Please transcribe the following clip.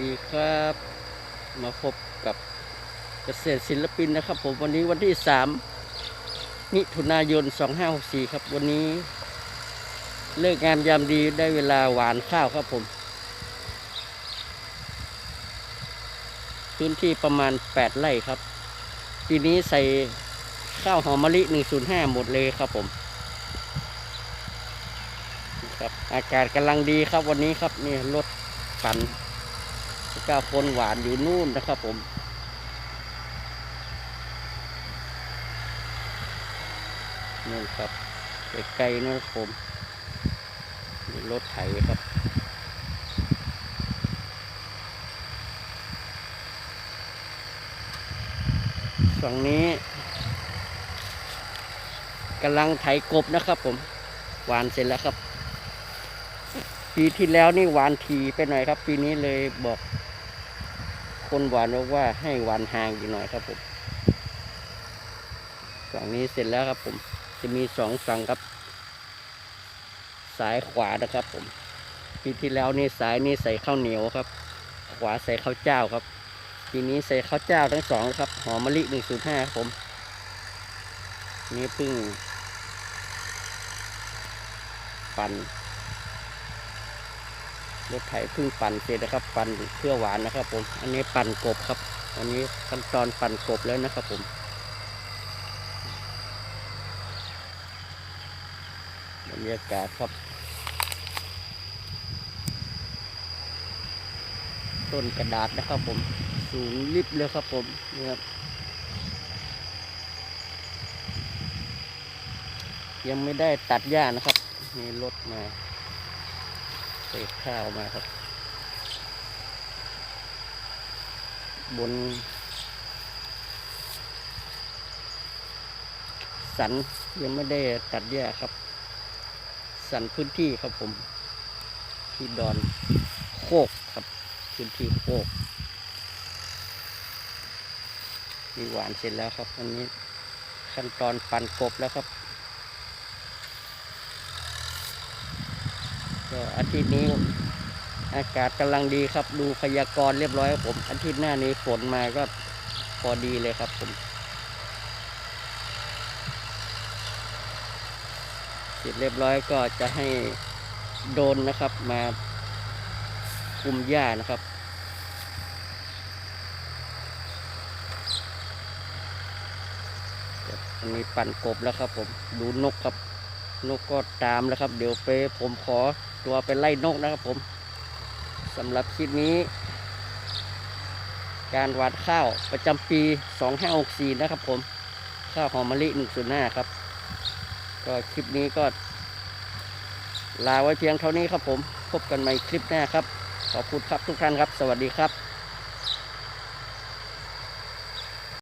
ดีครับ มาพบกับเกษตรศิลปินนะครับ ผมวันนี้วันที่ 3 มิถุนายน 2564 ครับ วันนี้ เลิกงามยามดีได้เวลาหวานข้าวครับผม พื้นที่ประมาณ 8 ไร่ครับปีนี้ใส่ข้าวหอมมะลิ 105 หมดเลยครับผมครับอากาศกำลังดีครับวันนี้ครับนี่รถปั่น แล้วก็คนหวานอยู่นู่นนะครับผม นู่นครับไกลๆนะครับผมนี่รถไถครับ ฝั่งนี้กำลังไถกบนะครับผม หวานเสร็จแล้วครับ ปีที่แล้วนี่หวานทีไปหน่อยครับ ปีนี้เลยบอก คนหวานบอกว่าให้หวานห่างอยู่หน่อยครับผมฝั่งนี้เสร็จแล้วครับผม จะมีสองฝั่งครับ สายขวานะครับ ผมปีที่แล้วนี่สายนี่ใส่ข้าวเหนียวครับ ขวาใส่ข้าวเจ้าครับปีนี้ใส่ข้าวเจ้าทั้งสองครับหอมมะลิหนึ่งศูนย์ห้าครับผม นี่พิ่งปั่น รถไถเพิ่งปั่นเสร็จนะครับ ปั่นเพื่อหวานนะครับ ผม อันนี้ปั่นกบครับอันนี้ขั้นตอนปั่นกบแล้วนะครับ ผมบรรยากาศครับ ต้นกระดาษนะครับ ผมสูงลิบเลยครับผมนี่ครับยังไม่ได้ตัดหญ้านะครับ มีรถมา เศษข้าวมาครับ บน สันยังไม่ได้ตัดหญ้าครับ สันพื้นที่ครับผม ที่ดอนโคกครับ พื้นที่โคกมีหวานเสร็จแล้วครับอันนี้ขั้นตอนปั่นกบแล้วครับ ก็อาทิตย์นี้อากาศกำลังดีครับ ดูพยากรณ์เรียบร้อยครับผม อาทิตย์หน้านี้ฝนมาก็พอดีเลยครับผมเสร็จเรียบร้อยก็จะให้โดนนะครับมาคุมหญ้านะครับ อันนี้ปั่นกบแล้วครับผม ดูนกครับ นกก็ตามแล้วครับ เดี๋ยวไปผมขอตัวไปไล่นกนะครับผมสำหรับคลิปนี้ การหวานข้าวประจำปี 2564 นะครับผม ข้าวหอมมะลิ 105 ครับ ก็คลิปนี้ก็ลาไว้เพียงเท่านี้ครับผม พบกันใหม่คลิปหน้าครับ ขอบคุณครับทุกท่านครับ สวัสดีครับ